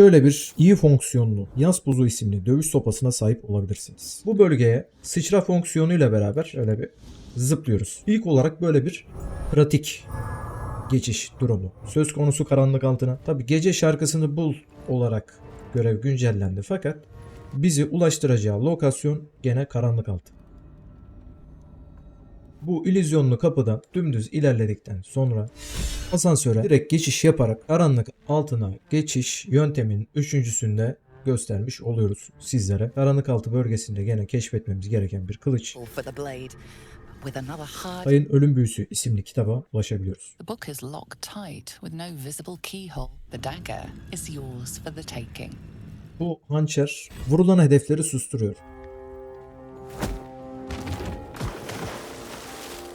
şöyle bir iyi fonksiyonlu yaz buzu isimli dövüş sopasına sahip olabilirsiniz. Bu bölgeye sıçra fonksiyonuyla beraber şöyle bir zıplıyoruz. İlk olarak böyle bir pratik geçiş durumu. Söz konusu karanlık altına. Tabi gece şarkısını bul olarak görev güncellendi fakat bizi ulaştıracağı lokasyon gene karanlık altı. Bu illüzyonlu kapıdan dümdüz ilerledikten sonra asansöre direkt geçiş yaparak karanlık altına geçiş yönteminin üçüncüsünde göstermiş oluyoruz sizlere. Karanlık altı bölgesinde gene keşfetmemiz gereken bir kılıç. for the blade with another hard. Ayın Ölüm Büyüsü isimli kitaba ulaşabiliyoruz. The book is locked tight with no visible keyhole. The dagger is yours for the taking. Bu hançer vurulan hedefleri susturuyor.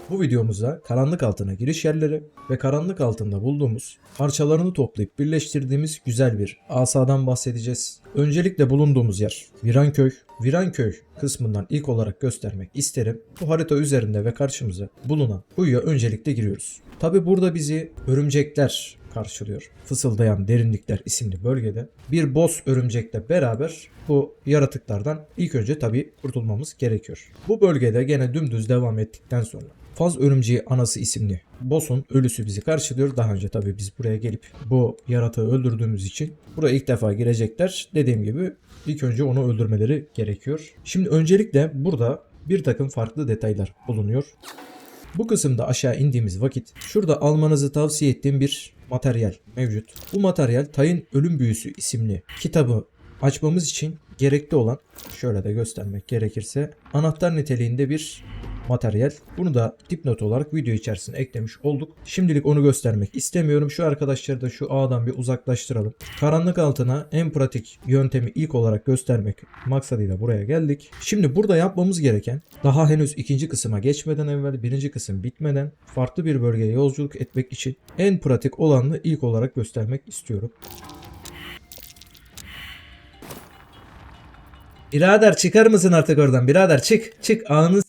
Bu videomuzda karanlık altına giriş yerleri ve karanlık altında bulduğumuz parçalarını toplayıp birleştirdiğimiz güzel bir asadan bahsedeceğiz. Öncelikle bulunduğumuz yer Viranköy. Viranköy kısmından ilk olarak göstermek isterim. Bu harita üzerinde ve karşımıza bulunan kuyuya öncelikle giriyoruz. Tabi burada bizi örümcekler karşılıyor. Fısıldayan Derinlikler isimli bölgede bir boss örümcekle beraber bu yaratıklardan ilk önce tabi kurtulmamız gerekiyor. Bu bölgede gene dümdüz devam ettikten sonra Faz Örümceği Anası isimli boss'un ölüsü bizi karşılıyor. Daha önce tabi biz buraya gelip bu yaratığı öldürdüğümüz için buraya ilk defa girecekler. Dediğim gibi ilk önce onu öldürmeleri gerekiyor. Şimdi öncelikle burada bir takım farklı detaylar bulunuyor. Bu kısımda aşağı indiğimiz vakit şurada almanızı tavsiye ettiğim bir materyal mevcut. Bu materyal Tay'ın Ölüm Büyüsü isimli kitabı açmamız için gerekli olan şöyle de göstermek gerekirse anahtar niteliğinde bir materyal. Bunu da dipnot olarak video içerisine eklemiş olduk. Şimdilik onu göstermek istemiyorum. Şu arkadaşları da şu ağdan bir uzaklaştıralım. Karanlık altına en pratik yöntemi ilk olarak göstermek maksadıyla buraya geldik. Şimdi burada yapmamız gereken daha henüz ikinci kısma geçmeden evvel birinci kısım bitmeden farklı bir bölgeye yolculuk etmek için en pratik olanı ilk olarak göstermek istiyorum. Birader çıkar mısın artık oradan? Birader çık. Çık. Anı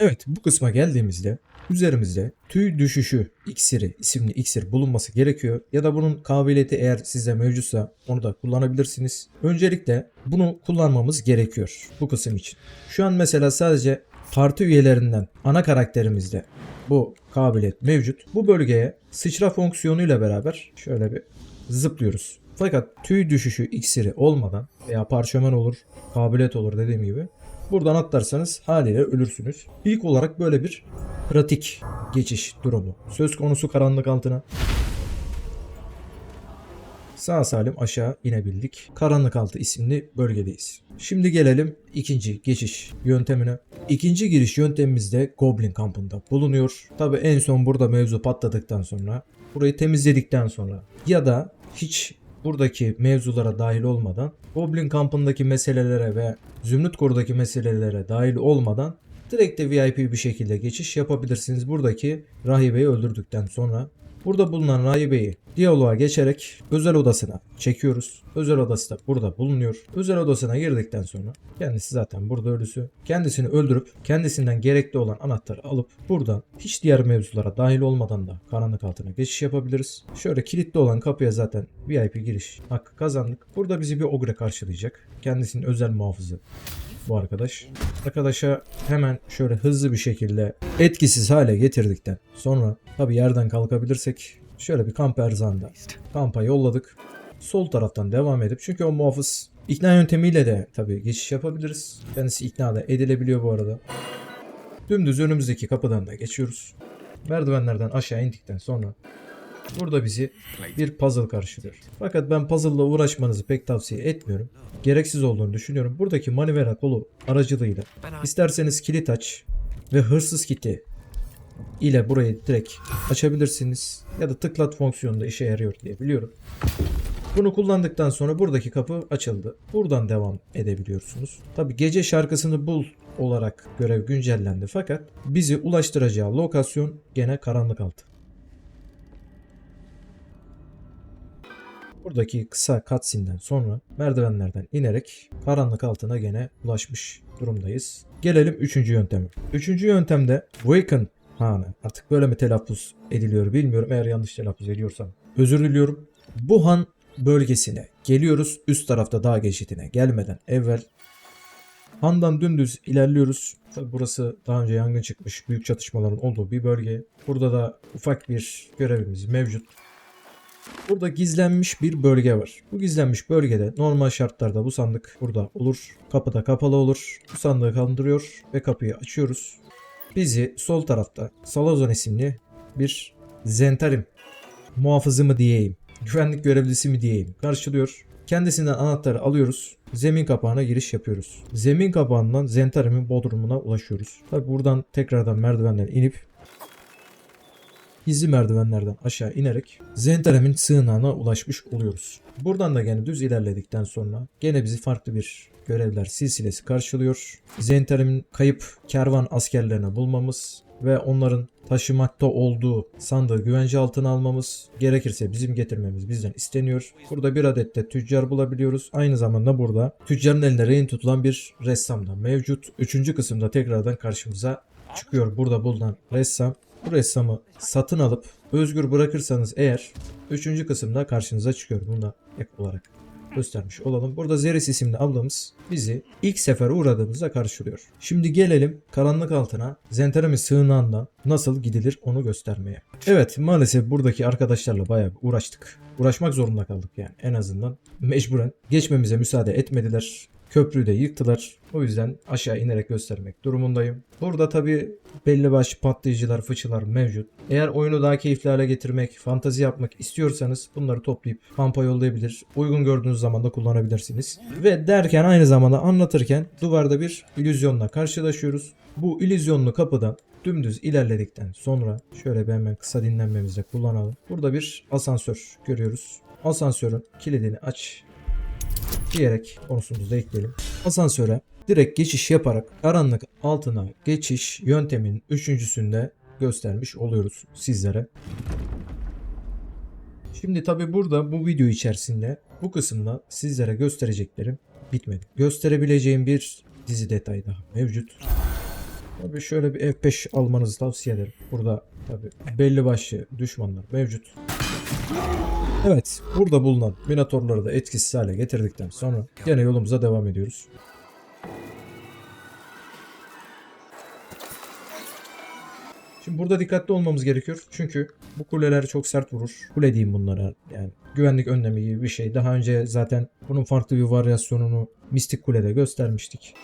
Evet bu kısma geldiğimizde üzerimizde tüy düşüşü iksiri isimli iksir bulunması gerekiyor. Ya da bunun kabiliyeti eğer sizde mevcutsa onu da kullanabilirsiniz. Öncelikle bunu kullanmamız gerekiyor bu kısım için. Şu an mesela sadece parti üyelerinden ana karakterimizde bu kabiliyet mevcut. Bu bölgeye sıçra fonksiyonuyla beraber şöyle bir zıplıyoruz. Fakat tüy düşüşü iksiri olmadan veya parşömen olur, kabiliyet olur dediğim gibi Buradan atlarsanız haliyle ölürsünüz. İlk olarak böyle bir pratik geçiş durumu. Söz konusu karanlık altına. Sağ salim aşağı inebildik. Karanlık altı isimli bölgedeyiz. Şimdi gelelim ikinci geçiş yöntemine. İkinci giriş yöntemimiz de Goblin kampında bulunuyor. Tabi en son burada mevzu patladıktan sonra burayı temizledikten sonra ya da hiç buradaki mevzulara dahil olmadan Goblin kampındaki meselelere ve Zümrüt Koru'daki meselelere dahil olmadan direkt de VIP bir şekilde geçiş yapabilirsiniz. Buradaki rahibeyi öldürdükten sonra burada bulunan rahibeyi diyaloğa geçerek özel odasına çekiyoruz. Özel odası da burada bulunuyor. Özel odasına girdikten sonra kendisi zaten burada ölüsü. Kendisini öldürüp kendisinden gerekli olan anahtarı alıp buradan hiç diğer mevzulara dahil olmadan da karanlık altına geçiş yapabiliriz. Şöyle kilitli olan kapıya zaten VIP giriş hakkı kazandık. Burada bizi bir ogre karşılayacak. Kendisinin özel muhafızı bu arkadaş. Arkadaşa hemen şöyle hızlı bir şekilde etkisiz hale getirdikten sonra tabi yerden kalkabilirsek şöyle bir kamp erzanda kampa yolladık. Sol taraftan devam edip çünkü o muhafız ikna yöntemiyle de tabi geçiş yapabiliriz. Kendisi ikna da edilebiliyor bu arada. Dümdüz önümüzdeki kapıdan da geçiyoruz. Merdivenlerden aşağı indikten sonra Burada bizi bir puzzle karşılıyor. Fakat ben puzzle'la uğraşmanızı pek tavsiye etmiyorum. Gereksiz olduğunu düşünüyorum. Buradaki manivela kolu aracılığıyla isterseniz kilit aç ve hırsız kiti ile burayı direkt açabilirsiniz. Ya da tıklat fonksiyonu da işe yarıyor diye biliyorum. Bunu kullandıktan sonra buradaki kapı açıldı. Buradan devam edebiliyorsunuz. Tabi gece şarkısını bul olarak görev güncellendi fakat bizi ulaştıracağı lokasyon gene karanlık altı. Buradaki kısa cutscene'den sonra merdivenlerden inerek karanlık altına gene ulaşmış durumdayız. Gelelim üçüncü yönteme. Üçüncü yöntemde Waken Hanı. Artık böyle mi telaffuz ediliyor bilmiyorum. Eğer yanlış telaffuz ediyorsam özür diliyorum. Bu han bölgesine geliyoruz. Üst tarafta dağ geçidine gelmeden evvel Handan dümdüz ilerliyoruz. Tabi burası daha önce yangın çıkmış, büyük çatışmaların olduğu bir bölge. Burada da ufak bir görevimiz mevcut. Burada gizlenmiş bir bölge var. Bu gizlenmiş bölgede normal şartlarda bu sandık burada olur. Kapıda kapalı olur. Bu sandığı kaldırıyor ve kapıyı açıyoruz. Bizi sol tarafta Salazon isimli bir Zentarim muhafızı mı diyeyim, güvenlik görevlisi mi diyeyim karşılıyor. Kendisinden anahtarı alıyoruz. Zemin kapağına giriş yapıyoruz. Zemin kapağından Zentarim'in bodrumuna ulaşıyoruz. Tabi buradan tekrardan merdivenden inip gizli merdivenlerden aşağı inerek Zentarem'in sığınağına ulaşmış oluyoruz. Buradan da gene düz ilerledikten sonra gene bizi farklı bir görevler silsilesi karşılıyor. Zentarem'in kayıp kervan askerlerini bulmamız ve onların taşımakta olduğu sandığı güvence altına almamız, gerekirse bizim getirmemiz bizden isteniyor. Burada bir adet de tüccar bulabiliyoruz. Aynı zamanda burada tüccarın elinde rehin tutulan bir ressam da mevcut. Üçüncü kısımda tekrardan karşımıza çıkıyor burada bulunan ressam. Bu ressamı satın alıp özgür bırakırsanız eğer üçüncü kısımda karşınıza çıkıyor. Bunu da ek olarak göstermiş olalım. Burada Zeris isimli ablamız bizi ilk sefer uğradığımızda karşılıyor. Şimdi gelelim karanlık altına Zentarem'in sığınağından nasıl gidilir onu göstermeye. Evet maalesef buradaki arkadaşlarla bayağı uğraştık. Uğraşmak zorunda kaldık yani en azından mecburen. Geçmemize müsaade etmediler. Köprüyü de yıktılar. O yüzden aşağı inerek göstermek durumundayım. Burada tabi belli başlı patlayıcılar, fıçılar mevcut. Eğer oyunu daha keyifli hale getirmek, fantazi yapmak istiyorsanız bunları toplayıp kampa yollayabilir. Uygun gördüğünüz zaman da kullanabilirsiniz. Ve derken aynı zamanda anlatırken duvarda bir illüzyonla karşılaşıyoruz. Bu illüzyonlu kapıdan dümdüz ilerledikten sonra şöyle bir hemen kısa dinlenmemizde kullanalım. Burada bir asansör görüyoruz. Asansörün kilidini aç diyerek konusumuzu da ekleyelim. Asansöre direkt geçiş yaparak karanlık altına geçiş yöntemin üçüncüsünde göstermiş oluyoruz sizlere. Şimdi tabi burada bu video içerisinde bu kısımda sizlere göstereceklerim bitmedi. Gösterebileceğim bir dizi detay daha mevcut. Tabi şöyle bir F5 almanızı tavsiye ederim. Burada tabi belli başlı düşmanlar mevcut. Evet, burada bulunan Minotaur'ları da etkisiz hale getirdikten sonra gene yolumuza devam ediyoruz. Şimdi burada dikkatli olmamız gerekiyor. Çünkü bu kuleler çok sert vurur. Kule diyeyim bunlara yani. Güvenlik önlemi gibi bir şey. Daha önce zaten bunun farklı bir varyasyonunu Mistik Kule'de göstermiştik.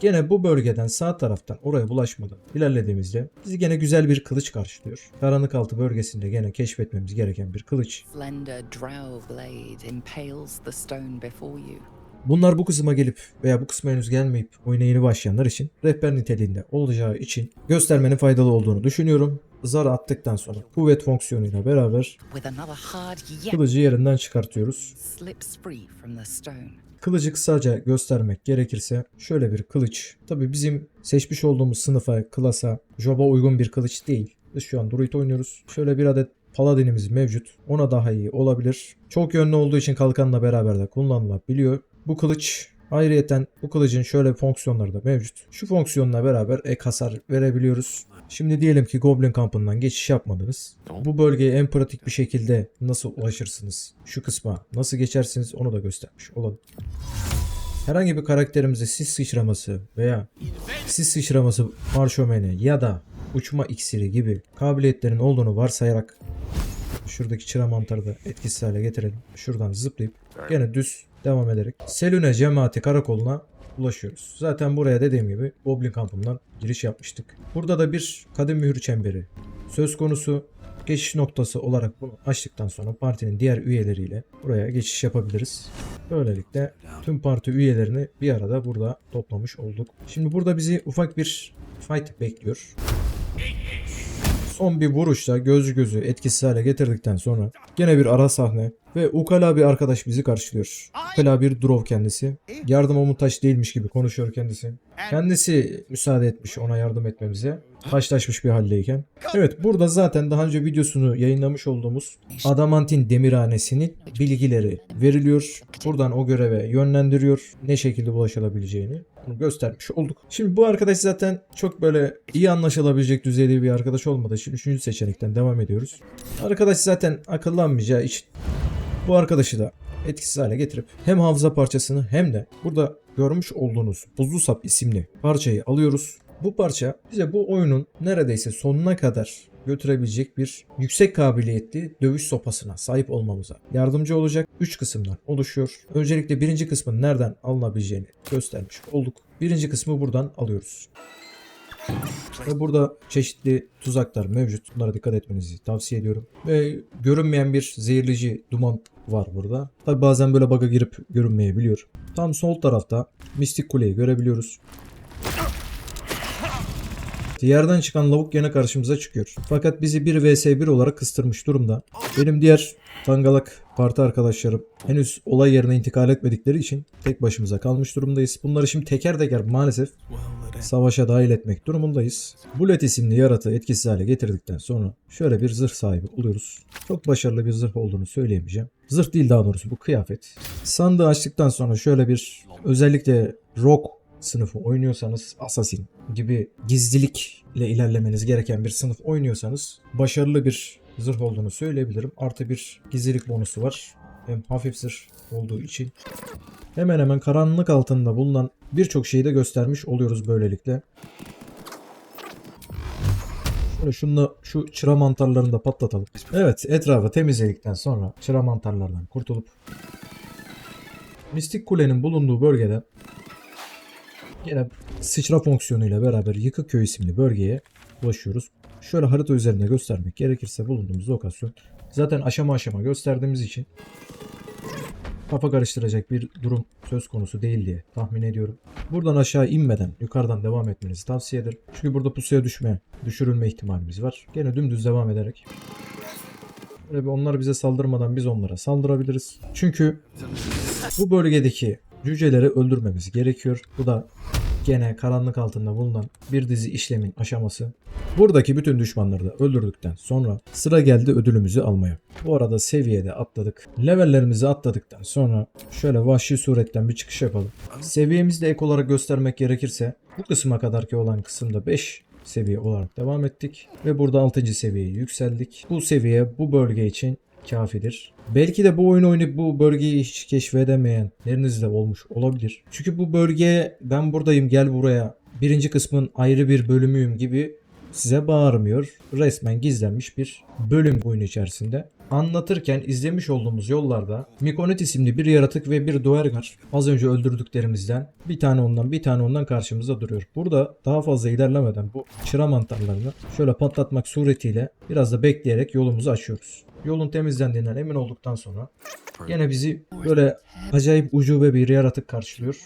Gene bu bölgeden sağ taraftan oraya bulaşmadan ilerlediğimizde bizi gene güzel bir kılıç karşılıyor. Karanlık altı bölgesinde gene keşfetmemiz gereken bir kılıç. Bunlar bu kısma gelip veya bu kısma henüz gelmeyip oyuna yeni başlayanlar için rehber niteliğinde olacağı için göstermenin faydalı olduğunu düşünüyorum. Zar attıktan sonra kuvvet fonksiyonuyla beraber kılıcı yerinden çıkartıyoruz. Kılıcı kısaca göstermek gerekirse şöyle bir kılıç. Tabi bizim seçmiş olduğumuz sınıfa, klasa, job'a uygun bir kılıç değil. Biz şu an druid oynuyoruz. Şöyle bir adet paladinimiz mevcut. Ona daha iyi olabilir. Çok yönlü olduğu için kalkanla beraber de kullanılabiliyor. Bu kılıç Ayrıyeten bu kılıcın şöyle fonksiyonları da mevcut. Şu fonksiyonla beraber ek hasar verebiliyoruz. Şimdi diyelim ki Goblin kampından geçiş yapmadınız. Bu bölgeye en pratik bir şekilde nasıl ulaşırsınız? Şu kısma nasıl geçersiniz onu da göstermiş olalım. Herhangi bir karakterimize sis sıçraması veya sis sıçraması marşomeni ya da uçma iksiri gibi kabiliyetlerin olduğunu varsayarak şuradaki çıra mantarı da etkisiz hale getirelim. Şuradan zıplayıp gene düz devam ederek Selüne cemaati karakoluna ulaşıyoruz. Zaten buraya dediğim gibi Goblin kampından giriş yapmıştık. Burada da bir kadim mühür çemberi söz konusu. Geçiş noktası olarak bunu açtıktan sonra partinin diğer üyeleriyle buraya geçiş yapabiliriz. Böylelikle tüm parti üyelerini bir arada burada toplamış olduk. Şimdi burada bizi ufak bir fight bekliyor. Son bir vuruşla gözü gözü etkisiz hale getirdikten sonra gene bir ara sahne ve ukala bir arkadaş bizi karşılıyor. Ukala bir drov kendisi. Yardıma muhtaç değilmiş gibi konuşuyor kendisi. Kendisi müsaade etmiş ona yardım etmemize. Taşlaşmış bir haldeyken. Evet burada zaten daha önce videosunu yayınlamış olduğumuz Adamantin Demirhanesi'nin bilgileri veriliyor. Buradan o göreve yönlendiriyor. Ne şekilde ulaşılabileceğini bunu göstermiş olduk. Şimdi bu arkadaş zaten çok böyle iyi anlaşılabilecek düzeyde bir arkadaş olmadığı için 3. seçenekten devam ediyoruz. Arkadaş zaten akıllanmayacağı için bu arkadaşı da etkisiz hale getirip hem hafıza parçasını hem de burada görmüş olduğunuz Buzlu Sap isimli parçayı alıyoruz. Bu parça bize bu oyunun neredeyse sonuna kadar götürebilecek bir yüksek kabiliyetli dövüş sopasına sahip olmamıza yardımcı olacak 3 kısımdan oluşuyor. Öncelikle birinci kısmın nereden alınabileceğini göstermiş olduk. Birinci kısmı buradan alıyoruz. Ve burada çeşitli tuzaklar mevcut. Bunlara dikkat etmenizi tavsiye ediyorum. Ve görünmeyen bir zehirleyici duman var burada. Tabi bazen böyle bug'a girip görünmeyebiliyor. Tam sol tarafta mistik kuleyi görebiliyoruz. Yerden çıkan lavuk gene karşımıza çıkıyor. Fakat bizi 1 vs 1 olarak kıstırmış durumda. Benim diğer dangalak parti arkadaşlarım henüz olay yerine intikal etmedikleri için tek başımıza kalmış durumdayız. Bunları şimdi teker teker maalesef savaşa dahil etmek durumundayız. Bullet isimli yaratığı etkisiz hale getirdikten sonra şöyle bir zırh sahibi oluyoruz. Çok başarılı bir zırh olduğunu söyleyemeyeceğim. Zırh değil daha doğrusu bu kıyafet. Sandığı açtıktan sonra şöyle bir özellikle rock sınıfı oynuyorsanız Assassin gibi gizlilikle ilerlemeniz gereken bir sınıf oynuyorsanız başarılı bir zırh olduğunu söyleyebilirim. Artı bir gizlilik bonusu var. Hem hafif zırh olduğu için hemen hemen karanlık altında bulunan birçok şeyi de göstermiş oluyoruz böylelikle. Şöyle şunla şu çıra mantarlarını da patlatalım. Evet etrafı temizledikten sonra çıra mantarlardan kurtulup Mistik Kule'nin bulunduğu bölgeden yine sıçra fonksiyonuyla beraber Yıkıköy isimli bölgeye ulaşıyoruz. Şöyle harita üzerinde göstermek gerekirse bulunduğumuz lokasyon zaten aşama aşama gösterdiğimiz için kafa karıştıracak bir durum söz konusu değil diye tahmin ediyorum. Buradan aşağı inmeden yukarıdan devam etmenizi tavsiye ederim. Çünkü burada pusuya düşme, düşürülme ihtimalimiz var. Gene dümdüz devam ederek Böyle onlar bize saldırmadan biz onlara saldırabiliriz. Çünkü bu bölgedeki cüceleri öldürmemiz gerekiyor. Bu da gene karanlık altında bulunan bir dizi işlemin aşaması. Buradaki bütün düşmanları da öldürdükten sonra sıra geldi ödülümüzü almaya. Bu arada seviyede atladık. Levellerimizi atladıktan sonra şöyle vahşi suretten bir çıkış yapalım. Seviyemizi de ek olarak göstermek gerekirse bu kısma kadarki olan kısımda 5 seviye olarak devam ettik. Ve burada 6. seviyeye yükseldik. Bu seviye bu bölge için kafidir. Belki de bu oyunu oynayıp bu bölgeyi hiç keşfedemeyenleriniz de olmuş olabilir. Çünkü bu bölgeye ben buradayım gel buraya birinci kısmın ayrı bir bölümüyüm gibi size bağırmıyor. Resmen gizlenmiş bir bölüm oyun içerisinde. Anlatırken izlemiş olduğumuz yollarda Mikonet isimli bir yaratık ve bir Duergar az önce öldürdüklerimizden bir tane ondan bir tane ondan karşımızda duruyor. Burada daha fazla ilerlemeden bu çıra mantarlarını şöyle patlatmak suretiyle biraz da bekleyerek yolumuzu açıyoruz. Yolun temizlendiğinden emin olduktan sonra gene bizi böyle acayip ucube bir yaratık karşılıyor.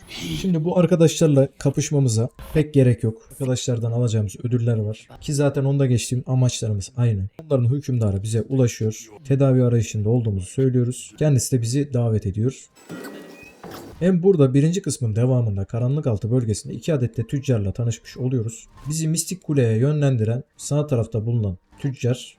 Şimdi bu arkadaşlarla kapışmamıza pek gerek yok. Arkadaşlardan alacağımız ödüller var. Ki zaten onda geçtiğim amaçlarımız aynı. Onların hükümdarı bize ulaşıyor. Tedavi arayışında olduğumuzu söylüyoruz. Kendisi de bizi davet ediyor. Hem burada birinci kısmın devamında karanlık altı bölgesinde iki adet de tüccarla tanışmış oluyoruz. Bizi Mistik Kule'ye yönlendiren sağ tarafta bulunan tüccar.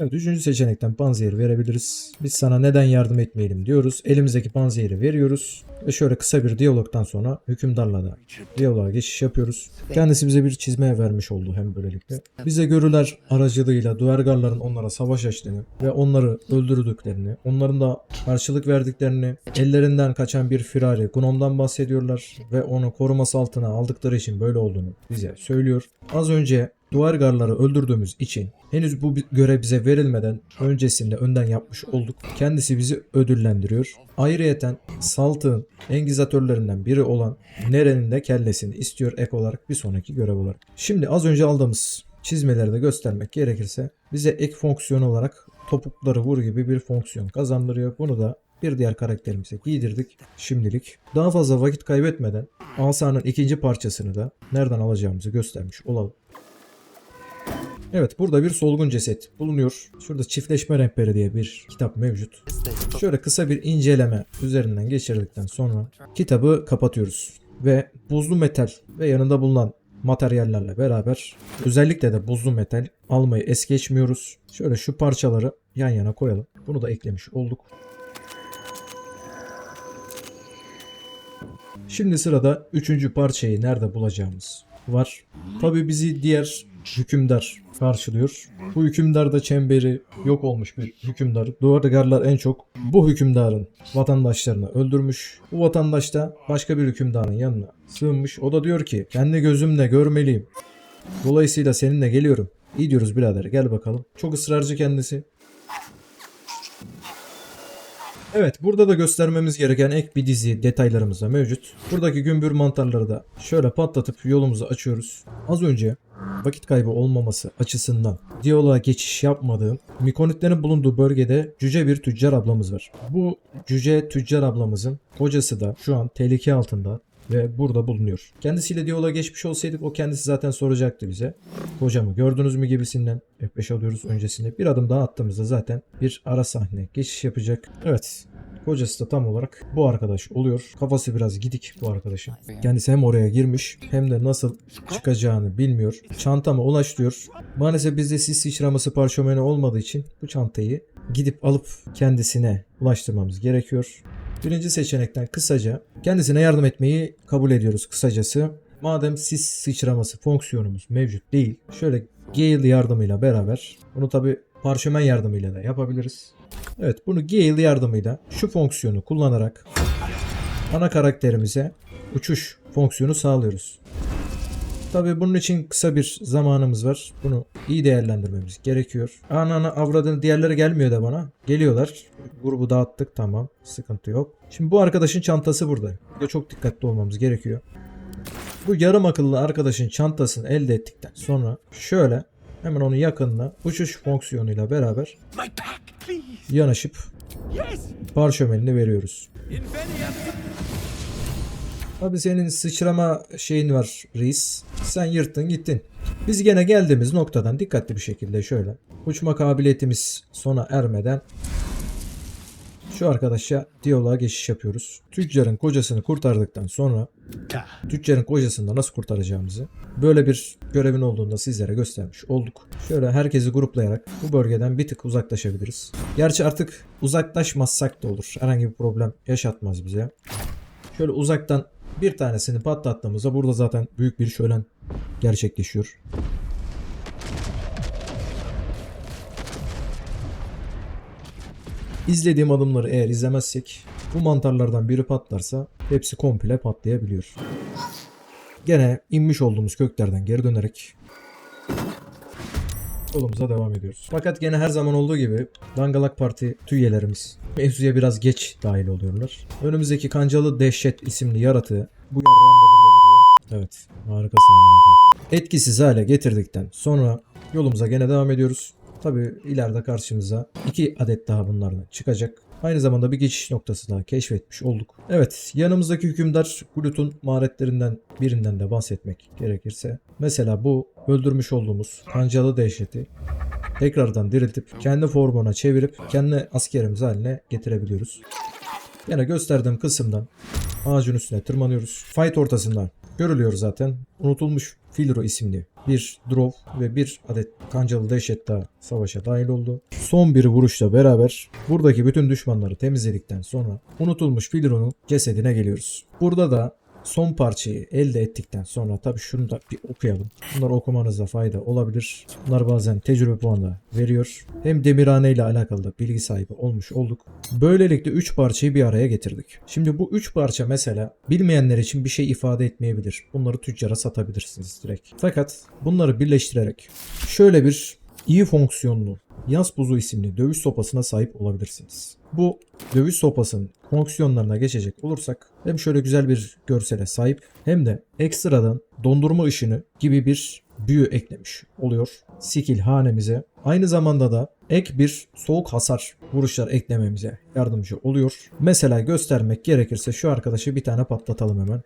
Evet üçüncü seçenekten panzehir verebiliriz. Biz sana neden yardım etmeyelim diyoruz. Elimizdeki panzehiri veriyoruz. Ve şöyle kısa bir diyalogtan sonra hükümdarla da diyaloğa geçiş yapıyoruz. Kendisi bize bir çizmeye vermiş oldu hem böylelikle. Bize görüler aracılığıyla Duergarların onlara savaş açtığını ve onları öldürdüklerini, onların da karşılık verdiklerini, ellerinden kaçan bir firari Gnon'dan bahsediyorlar ve onu koruması altına aldıkları için böyle olduğunu bize söylüyor. Az önce Duergarları öldürdüğümüz için henüz bu görev bize verilmeden öncesinde önden yapmış olduk. Kendisi bizi ödüllendiriyor. Ayrıyeten Salt'ın engizatörlerinden biri olan Neren'in de kellesini istiyor ek olarak bir sonraki görev olarak. Şimdi az önce aldığımız çizmeleri de göstermek gerekirse bize ek fonksiyon olarak topukları vur gibi bir fonksiyon kazandırıyor. Bunu da bir diğer karakterimize giydirdik şimdilik. Daha fazla vakit kaybetmeden Asa'nın ikinci parçasını da nereden alacağımızı göstermiş olalım. Evet burada bir solgun ceset bulunuyor. Şurada çiftleşme rehberi diye bir kitap mevcut. Şöyle kısa bir inceleme üzerinden geçirdikten sonra kitabı kapatıyoruz. Ve buzlu metal ve yanında bulunan materyallerle beraber özellikle de buzlu metal almayı es geçmiyoruz. Şöyle şu parçaları yan yana koyalım. Bunu da eklemiş olduk. Şimdi sırada üçüncü parçayı nerede bulacağımız var. Tabi bizi diğer hükümdar karşılıyor. Bu hükümdar da çemberi yok olmuş bir hükümdar. Duvargarlar en çok bu hükümdarın vatandaşlarını öldürmüş. Bu vatandaş da başka bir hükümdarın yanına sığınmış. O da diyor ki kendi gözümle görmeliyim. Dolayısıyla seninle geliyorum. İyi diyoruz birader gel bakalım. Çok ısrarcı kendisi. Evet burada da göstermemiz gereken ek bir dizi detaylarımız da mevcut. Buradaki gümbür mantarları da şöyle patlatıp yolumuzu açıyoruz. Az önce vakit kaybı olmaması açısından diyaloğa geçiş yapmadığım Mikonitlerin bulunduğu bölgede cüce bir tüccar ablamız var. Bu cüce tüccar ablamızın kocası da şu an tehlike altında ve burada bulunuyor. Kendisiyle diyaloğa geçmiş olsaydık o kendisi zaten soracaktı bize. Kocamı gördünüz mü gibisinden F5 alıyoruz öncesinde. Bir adım daha attığımızda zaten bir ara sahne geçiş yapacak. Evet. Kocası da tam olarak bu arkadaş oluyor. Kafası biraz gidik bu arkadaşın. Kendisi hem oraya girmiş hem de nasıl çıkacağını bilmiyor. Çantama ulaş diyor. Maalesef bizde sis sıçraması parşömeni olmadığı için bu çantayı gidip alıp kendisine ulaştırmamız gerekiyor. Birinci seçenekten kısaca kendisine yardım etmeyi kabul ediyoruz kısacası. Madem sis sıçraması fonksiyonumuz mevcut değil, şöyle Gale yardımıyla beraber bunu tabi parşömen yardımıyla da yapabiliriz. Evet bunu Gale yardımıyla şu fonksiyonu kullanarak ana karakterimize uçuş fonksiyonu sağlıyoruz. Tabi bunun için kısa bir zamanımız var. Bunu iyi değerlendirmemiz gerekiyor. Ananı avradını diğerleri gelmiyor da bana. Geliyorlar. Grubu dağıttık tamam. Sıkıntı yok. Şimdi bu arkadaşın çantası burada. Çok dikkatli olmamız gerekiyor. Bu yarım akıllı arkadaşın çantasını elde ettikten sonra şöyle hemen onun yakınına uçuş fonksiyonuyla beraber yanaşıp parşömenini veriyoruz. Inveniam. Abi senin sıçrama şeyin var reis. Sen yırttın gittin. Biz gene geldiğimiz noktadan dikkatli bir şekilde şöyle. Uçma kabiliyetimiz sona ermeden şu arkadaşa diyaloğa geçiş yapıyoruz. Tüccarın kocasını kurtardıktan sonra tüccarın kocasını da nasıl kurtaracağımızı böyle bir görevin olduğunda sizlere göstermiş olduk. Şöyle herkesi gruplayarak bu bölgeden bir tık uzaklaşabiliriz. Gerçi artık uzaklaşmazsak da olur. Herhangi bir problem yaşatmaz bize. Şöyle uzaktan bir tanesini patlattığımızda burada zaten büyük bir şölen gerçekleşiyor. İzlediğim adımları eğer izlemezsek bu mantarlardan biri patlarsa hepsi komple patlayabiliyor. Gene inmiş olduğumuz köklerden geri dönerek yolumuza devam ediyoruz. Fakat gene her zaman olduğu gibi Dangalak Parti üyelerimiz mevzuya biraz geç dahil oluyorlar. Önümüzdeki Kancalı Dehşet isimli yaratığı bu yarrağın da burada duruyor. Evet harikasın. Etkisiz hale getirdikten sonra yolumuza gene devam ediyoruz. Tabi ileride karşımıza iki adet daha bunlardan çıkacak. Aynı zamanda bir geçiş noktası daha keşfetmiş olduk. Evet yanımızdaki hükümdar Glut'un maharetlerinden birinden de bahsetmek gerekirse. Mesela bu öldürmüş olduğumuz kancalı dehşeti tekrardan diriltip kendi formuna çevirip kendi askerimiz haline getirebiliyoruz. Yine gösterdiğim kısımdan ağacın üstüne tırmanıyoruz. Fight ortasından görülüyor zaten. Unutulmuş Filro isimli bir drov ve bir adet kancalı dehşet daha savaşa dahil oldu. Son bir vuruşla beraber buradaki bütün düşmanları temizledikten sonra unutulmuş Filro'nun cesedine geliyoruz. Burada da son parçayı elde ettikten sonra tabii şunu da bir okuyalım. Bunları okumanızda fayda olabilir. Bunlar bazen tecrübe puanı da veriyor. Hem demirhane ile alakalı da bilgi sahibi olmuş olduk. Böylelikle 3 parçayı bir araya getirdik. Şimdi bu 3 parça mesela bilmeyenler için bir şey ifade etmeyebilir. Bunları tüccara satabilirsiniz direkt. Fakat bunları birleştirerek şöyle bir iyi fonksiyonlu Yaz buzu isimli dövüş sopasına sahip olabilirsiniz. Bu dövüş sopasının fonksiyonlarına geçecek olursak hem şöyle güzel bir görsele sahip hem de ekstradan dondurma ışını gibi bir büyü eklemiş oluyor skill hanemize. Aynı zamanda da ek bir soğuk hasar vuruşlar eklememize yardımcı oluyor. Mesela göstermek gerekirse şu arkadaşı bir tane patlatalım hemen.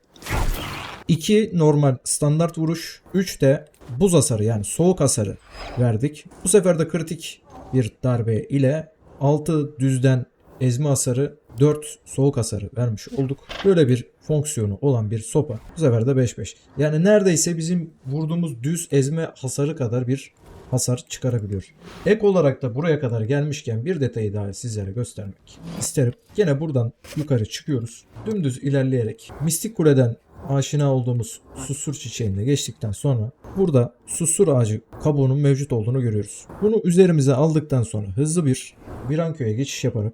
2 normal standart vuruş, 3 de buz hasarı yani soğuk hasarı verdik. Bu sefer de kritik bir darbe ile 6 düzden ezme hasarı 4 soğuk hasarı vermiş olduk. Böyle bir fonksiyonu olan bir sopa. Bu sefer de 5-5. Yani neredeyse bizim vurduğumuz düz ezme hasarı kadar bir hasar çıkarabiliyor. Ek olarak da buraya kadar gelmişken bir detayı daha sizlere göstermek isterim. Yine buradan yukarı çıkıyoruz. Dümdüz ilerleyerek Mistik Kule'den aşina olduğumuz susur çiçeğine geçtikten sonra burada susur ağacı kabuğunun mevcut olduğunu görüyoruz. Bunu üzerimize aldıktan sonra hızlı bir Viranköy'e geçiş yaparak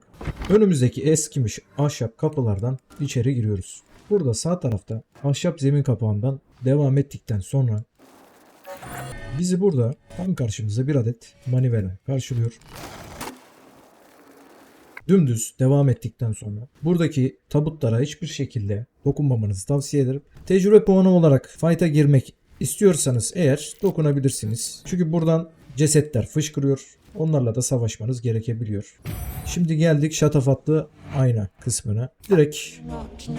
önümüzdeki eskimiş ahşap kapılardan içeri giriyoruz. Burada sağ tarafta ahşap zemin kapağından devam ettikten sonra bizi burada tam karşımızda bir adet manivela karşılıyor. Dümdüz devam ettikten sonra buradaki tabutlara hiçbir şekilde dokunmamanızı tavsiye ederim. Tecrübe puanı olarak fight'a girmek istiyorsanız eğer dokunabilirsiniz. Çünkü buradan cesetler fışkırıyor. Onlarla da savaşmanız gerekebiliyor. Şimdi geldik şatafatlı ayna kısmına. Direkt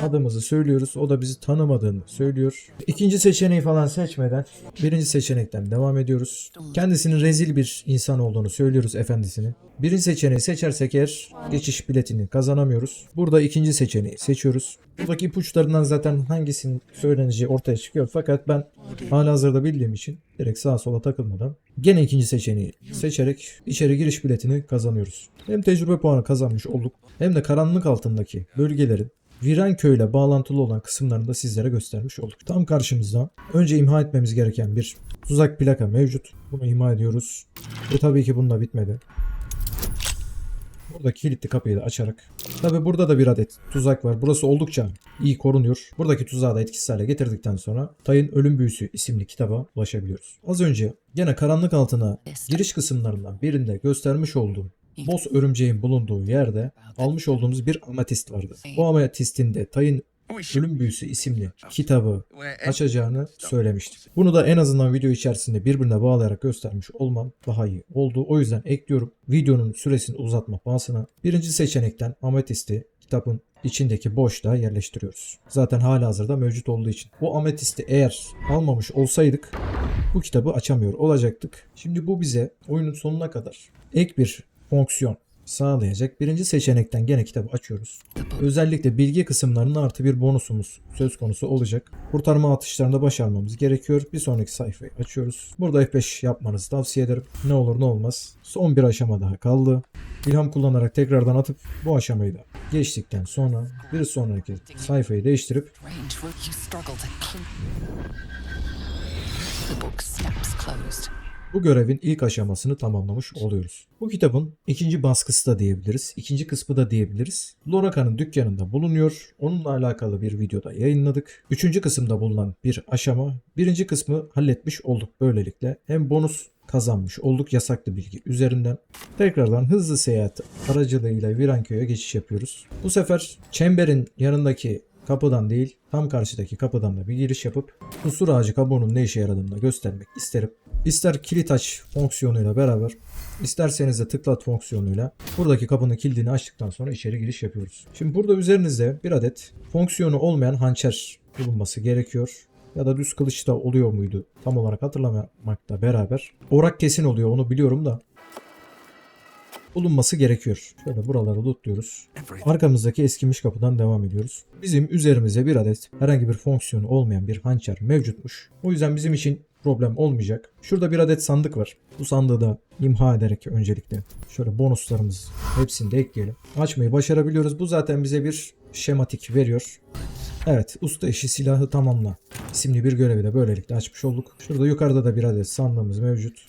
adımızı söylüyoruz. O da bizi tanımadığını söylüyor. İkinci seçeneği falan seçmeden birinci seçenekten devam ediyoruz. Kendisinin rezil bir insan olduğunu söylüyoruz efendisini. Birinci seçeneği seçersek eğer geçiş biletini kazanamıyoruz. Burada ikinci seçeneği seçiyoruz. Buradaki ipuçlarından zaten hangisinin söyleneceği ortaya çıkıyor. Fakat ben hala hazırda bildiğim için direkt sağa sola takılmadan gene ikinci seçeneği seçerek içeri giriş biletini kazanıyoruz. Hem tecrübe puanı kazanmış olduk hem de karanlık altındaki bölgelerin Virenköy ile bağlantılı olan kısımlarını da sizlere göstermiş olduk. Tam karşımızda önce imha etmemiz gereken bir tuzak plaka mevcut. Bunu imha ediyoruz. Ve tabii ki bununla bitmedi. Burada kilitli kapıyı da açarak. Tabi burada da bir adet tuzak var. Burası oldukça iyi korunuyor. Buradaki tuzağı da etkisiz hale getirdikten sonra Tay'ın Ölüm Büyüsü isimli kitaba ulaşabiliyoruz. Az önce gene karanlık altına giriş kısımlarından birinde göstermiş olduğum boss örümceğin bulunduğu yerde almış olduğumuz bir ametist vardı. Bu ametistin de Tay'ın Ölüm Büyüsü isimli kitabı açacağını söylemiştim. Bunu da en azından video içerisinde birbirine bağlayarak göstermiş olmam daha iyi oldu. O yüzden ekliyorum. Videonun süresini uzatma pahasına birinci seçenekten ametisti kitabın içindeki boşluğa yerleştiriyoruz. Zaten hala hazırda mevcut olduğu için. Bu ametisti eğer almamış olsaydık bu kitabı açamıyor olacaktık. Şimdi bu bize oyunun sonuna kadar ek bir fonksiyon sağlayacak. Birinci seçenekten gene kitabı açıyoruz. Özellikle bilgi kısımlarının artı bir bonusumuz söz konusu olacak. Kurtarma atışlarında başarmamız gerekiyor. Bir sonraki sayfayı açıyoruz. Burada F5 yapmanızı tavsiye ederim. Ne olur ne olmaz. Son bir aşama daha kaldı. İlham kullanarak tekrardan atıp bu aşamayı da geçtikten sonra bir sonraki sayfayı değiştirip. The book snaps closed. Bu görevin ilk aşamasını tamamlamış oluyoruz. Bu kitabın ikinci baskısı da diyebiliriz, ikinci kısmı da diyebiliriz. Loraka'nın dükkanında bulunuyor. Onunla alakalı bir videoda yayınladık. Üçüncü kısımda bulunan bir aşama. Birinci kısmı halletmiş olduk böylelikle. Hem bonus kazanmış olduk yasaklı bilgi üzerinden. Tekrardan hızlı seyahat aracılığıyla Viranköy'e geçiş yapıyoruz. Bu sefer çemberin yanındaki kapıdan değil tam karşıdaki kapıdan da bir giriş yapıp husur ağacı kabuğunun ne işe yaradığını da göstermek isterim. İster kilit aç fonksiyonuyla beraber isterseniz de tıklat fonksiyonuyla buradaki kapının kilidini açtıktan sonra içeri giriş yapıyoruz. Şimdi burada üzerinizde bir adet fonksiyonu olmayan hançer bulunması gerekiyor ya da düz kılıç da oluyor muydu tam olarak hatırlamakla beraber. Orak kesin oluyor onu biliyorum da bulunması gerekiyor. Şöyle buraları lootluyoruz. Arkamızdaki eskimiş kapıdan devam ediyoruz. Bizim üzerimize bir adet herhangi bir fonksiyonu olmayan bir hançer mevcutmuş. O yüzden bizim için problem olmayacak. Şurada bir adet sandık var. Bu sandığı da imha ederek öncelikle şöyle bonuslarımız hepsini de ekleyelim. Açmayı başarabiliyoruz. Bu zaten bize bir şematik veriyor. Evet, usta işi silahı tamamla isimli bir görevi de böylelikle açmış olduk. Şurada yukarıda da bir adet sandığımız mevcut.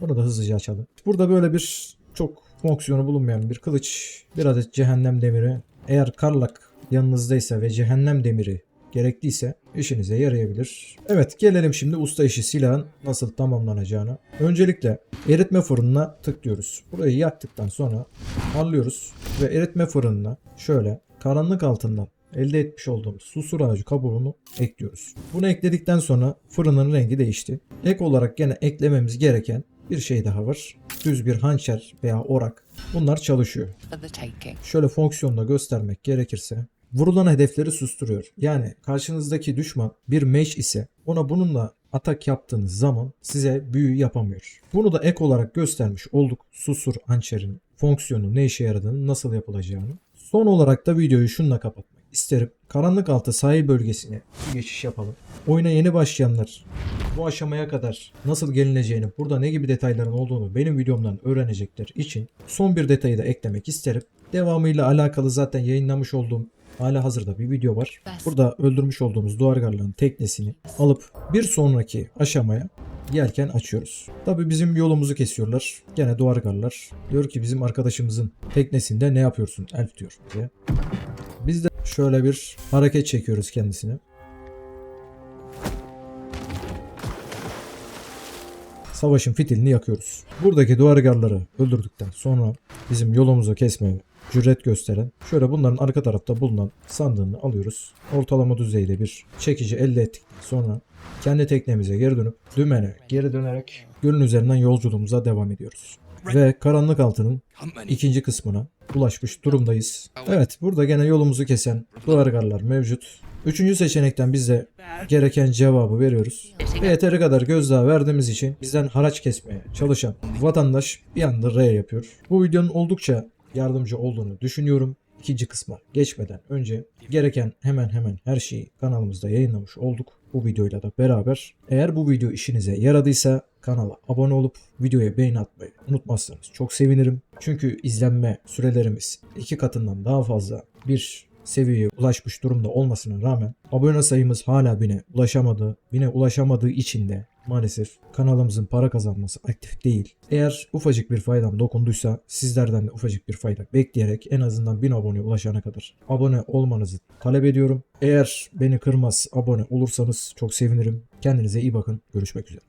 Bunu da hızlıca açalım. Burada böyle bir çok fonksiyonu bulunmayan bir kılıç, bir adet cehennem demiri. Eğer karlak yanınızdaysa ve cehennem demiri gerekliyse işinize yarayabilir. Evet gelelim şimdi usta işi silahın nasıl tamamlanacağına. Öncelikle eritme fırınına tıklıyoruz. Burayı yaktıktan sonra harlıyoruz ve eritme fırınına şöyle karanlık altından elde etmiş olduğumuz susur ağacı kabuğunu ekliyoruz. Bunu ekledikten sonra fırının rengi değişti. Ek olarak gene eklememiz gereken bir şey daha var. Düz bir hançer veya orak. Bunlar çalışıyor. Şöyle fonksiyonla göstermek gerekirse vurulan hedefleri susturuyor. Yani karşınızdaki düşman bir mage ise ona bununla atak yaptığınız zaman size büyü yapamıyor. Bunu da ek olarak göstermiş olduk. Susur hançerin fonksiyonu ne işe yaradığını, nasıl yapılacağını. Son olarak da videoyu şununla kapatmak isterim. Karanlık altı sahil bölgesine geçiş yapalım. Oyuna yeni başlayanlar bu aşamaya kadar nasıl gelineceğini, burada ne gibi detayların olduğunu benim videomdan öğrenecekler için son bir detayı da eklemek isterim. Devamıyla alakalı zaten yayınlamış olduğum hala hazırda bir video var. Burada öldürmüş olduğumuz duvargarların teknesini alıp bir sonraki aşamaya yelken açıyoruz. Tabi bizim yolumuzu kesiyorlar. Gene duvargarlar. Diyor ki bizim arkadaşımızın teknesinde ne yapıyorsun elf diyor bize. Biz de şöyle bir hareket çekiyoruz kendisine. Savaşın fitilini yakıyoruz. Buradaki duvargarları öldürdükten sonra bizim yolumuzu kesmeye cüret gösteren şöyle bunların arka tarafta bulunan sandığını alıyoruz. Ortalama düzeyde bir çekici elde ettikten sonra kendi teknemize geri dönüp dümene geri dönerek gölün üzerinden yolculuğumuza devam ediyoruz. Ve karanlık altının ikinci kısmına ulaşmış durumdayız. Evet burada gene yolumuzu kesen duvargarlar mevcut. Üçüncü seçenekten biz de gereken cevabı veriyoruz. Ve yeteri kadar gözdağı verdiğimiz için bizden haraç kesmeye çalışan vatandaş bir anda R yapıyor. Bu videonun oldukça yardımcı olduğunu düşünüyorum. İkinci kısma geçmeden önce gereken hemen hemen her şeyi kanalımızda yayınlamış olduk. Bu videoyla da beraber. Eğer bu video işinize yaradıysa kanala abone olup videoya beğeni atmayı unutmazsanız çok sevinirim. Çünkü izlenme sürelerimiz iki katından daha fazla bir seviyeye ulaşmış durumda olmasına rağmen abone sayımız hala bine ulaşamadı. Bine ulaşamadığı için de maalesef kanalımızın para kazanması aktif değil. Eğer ufacık bir faydam dokunduysa sizlerden de ufacık bir fayda bekleyerek en azından 1000 aboneye ulaşana kadar abone olmanızı talep ediyorum. Eğer beni kırmaz abone olursanız çok sevinirim. Kendinize iyi bakın. Görüşmek üzere.